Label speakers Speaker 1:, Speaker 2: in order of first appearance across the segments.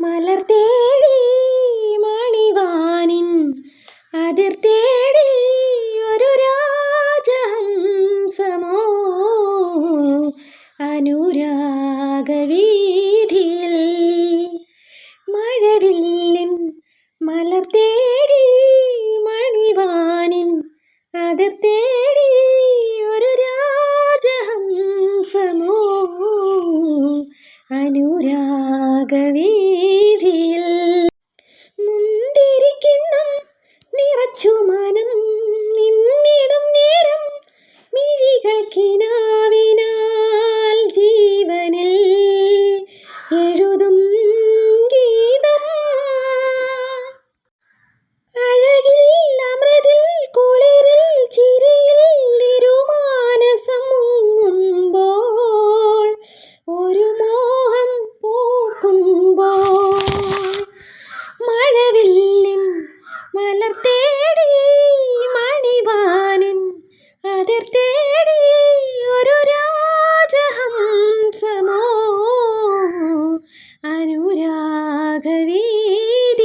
Speaker 1: മലർ തേടി മണിവാനിൻ അതിർ ഒരു രാജഹംസമോ? അനുരാഗവീതിയിൽ അനുരാഗവീതിയിൽ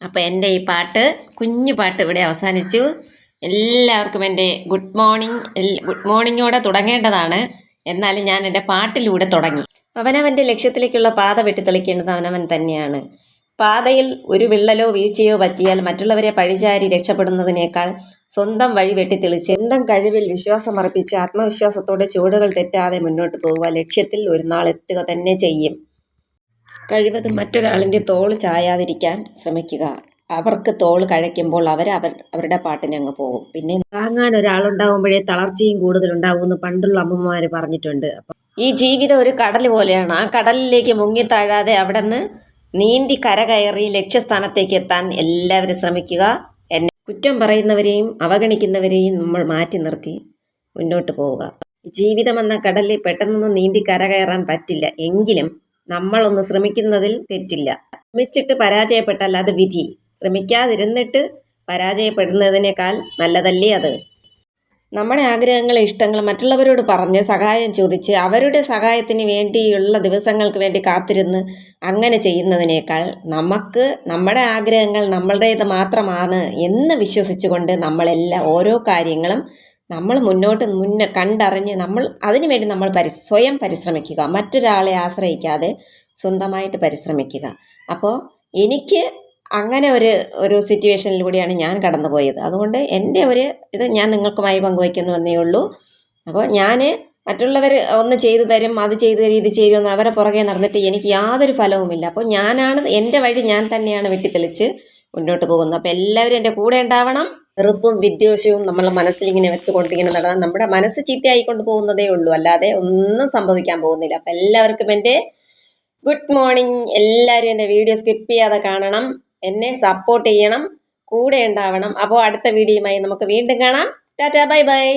Speaker 1: അപ്പോൾ എന്റെ ഈ പാട്ട് കുഞ്ഞു പാട്ട് ഇവിടെ അവസാനിച്ചു. എല്ലാവർക്കും എന്റെ ഗുഡ് മോർണിംഗ് ഗുഡ് മോർണിംഗോടെ തുടങ്ങേണ്ടതാണ്. എന്നാലും ഞാൻ എന്റെ പാട്ടിലൂടെ തുടങ്ങി. അവനവന്റെ ലക്ഷ്യത്തിലേക്കുള്ള പാത വെട്ടിത്തെളിക്കേണ്ടത് അവനവൻ തന്നെയാണ്. പാതയിൽ ഒരു വിള്ളലോ വീഴ്ചയോ പറ്റിയാൽ മറ്റുള്ളവരെ പഴിചാരി രക്ഷപ്പെടുന്നതിനേക്കാൾ സ്വന്തം വഴി വെട്ടിത്തെളിച്ച് സ്വന്തം കഴിവിൽ വിശ്വാസമർപ്പിച്ച് ആത്മവിശ്വാസത്തോടെ ചുവടുകൾ തെറ്റാതെ മുന്നോട്ട് പോവുക ലക്ഷ്യത്തിൽ ഒരു നാൾ എത്തുക തന്നെ ചെയ്യും. കഴിവതും മറ്റൊരാളിന്റെ തോൾ ചായാതിരിക്കാൻ ശ്രമിക്കുക. അവർക്ക് തോൾ കഴയ്ക്കുമ്പോൾ അവർ അവർ അവരുടെ പാട്ടിന് അങ്ങ് പോകും. പിന്നെ താങ്ങാൻ ഒരാളുണ്ടാവുമ്പോഴേ തളർച്ചയും കൂടുതലുണ്ടാവുമെന്ന് പണ്ടുള്ള അമ്മമാർ പറഞ്ഞിട്ടുണ്ട്. ഈ ജീവിതം ഒരു കടൽ പോലെയാണ്. ആ കടലിലേക്ക് മുങ്ങിത്താഴാതെ അവിടെ നിന്ന് നീന്തി കര കയറി ലക്ഷ്യസ്ഥാനത്തേക്ക് എത്താൻ എല്ലാവരും ശ്രമിക്കുക. എന്നെ കുറ്റം പറയുന്നവരെയും അവഗണിക്കുന്നവരെയും നമ്മൾ മാറ്റി നിർത്തി മുന്നോട്ട് പോവുക. ജീവിതമെന്ന കടലിൽ പെട്ടെന്നൊന്നും നീന്തി കര കയറാൻ പറ്റില്ല. എങ്കിലും നമ്മളൊന്ന് ശ്രമിക്കുന്നതിൽ തെറ്റില്ല. ശ്രമിച്ചിട്ട് പരാജയപ്പെട്ടാൽ അത് വിധി. ശ്രമിക്കാതിരുന്നിട്ട് പരാജയപ്പെടുന്നതിനേക്കാൾ നല്ലതല്ലേ അത്? നമ്മുടെ ആഗ്രഹങ്ങൾ ഇഷ്ടങ്ങൾ മറ്റുള്ളവരോട് പറഞ്ഞ് സഹായം ചോദിച്ച് അവരുടെ സഹായത്തിന് വേണ്ടിയുള്ള ദിവസങ്ങൾക്ക് വേണ്ടി കാത്തിരുന്ന് അങ്ങനെ ചെയ്യുന്നതിനേക്കാൾ നമുക്ക് നമ്മുടെ ആഗ്രഹങ്ങൾ നമ്മളുടേത് മാത്രമാണ് എന്ന് വിശ്വസിച്ചുകൊണ്ട് നമ്മളെല്ലാം ഓരോ കാര്യങ്ങളും നമ്മൾ മുന്നോട്ട് മുന്നേ കണ്ടറിഞ്ഞ് നമ്മൾ അതിനുവേണ്ടി നമ്മൾ പരി സ്വയം പരിശ്രമിക്കുക. മറ്റൊരാളെ ആശ്രയിക്കാതെ സ്വന്തമായിട്ട് പരിശ്രമിക്കുക. അപ്പോൾ എനിക്ക് അങ്ങനെ ഒരു ഒരു സിറ്റുവേഷനിലൂടെയാണ് ഞാൻ കടന്നു പോയത് അതുകൊണ്ട് എന്റെ ഒരു ഇത് ഞാൻ നിങ്ങൾക്കുമായി പങ്കുവയ്ക്കുന്നു എന്നേ ഉള്ളൂ. അപ്പോൾ ഞാൻ മറ്റുള്ളവർ ഒന്ന് ചെയ്തു തരും അത് ചെയ്തു തരും ഇത് ചെയ്യുമെന്ന് അവരെ പുറകെ നടന്നിട്ട് എനിക്ക് യാതൊരു ഫലവുമില്ല. അപ്പോൾ ഞാനാണ് എന്റെ വഴി ഞാൻ തന്നെയാണ് വെട്ടിത്തെളിച്ച് മുന്നോട്ട് പോകുന്നത്. അപ്പോൾ എല്ലാവരും എന്റെ കൂടെ ഉണ്ടാവണം. വെറുപ്പും വിദ്വേഷവും നമ്മൾ മനസ്സിലിങ്ങനെ വെച്ചുകൊണ്ടിങ്ങനെ നടന്നാൽ നമ്മുടെ മനസ്സ് ചീത്തയായിക്കൊണ്ട് പോകുന്നതേ ഉള്ളൂ. അല്ലാതെ ഒന്നും സംഭവിക്കാൻ പോകുന്നില്ല. അപ്പം എല്ലാവർക്കും എന്റെ ഗുഡ് മോർണിംഗ്. എല്ലാവരും എന്റെ വീഡിയോ സ്കിപ്പ് ചെയ്യാതെ കാണണം. എന്നെ സപ്പോർട്ട് ചെയ്യണം. കൂടെ ഉണ്ടാവണം. അപ്പോൾ അടുത്ത വീഡിയോയുമായി നമുക്ക് വീണ്ടും കാണാം. Tata bye bye.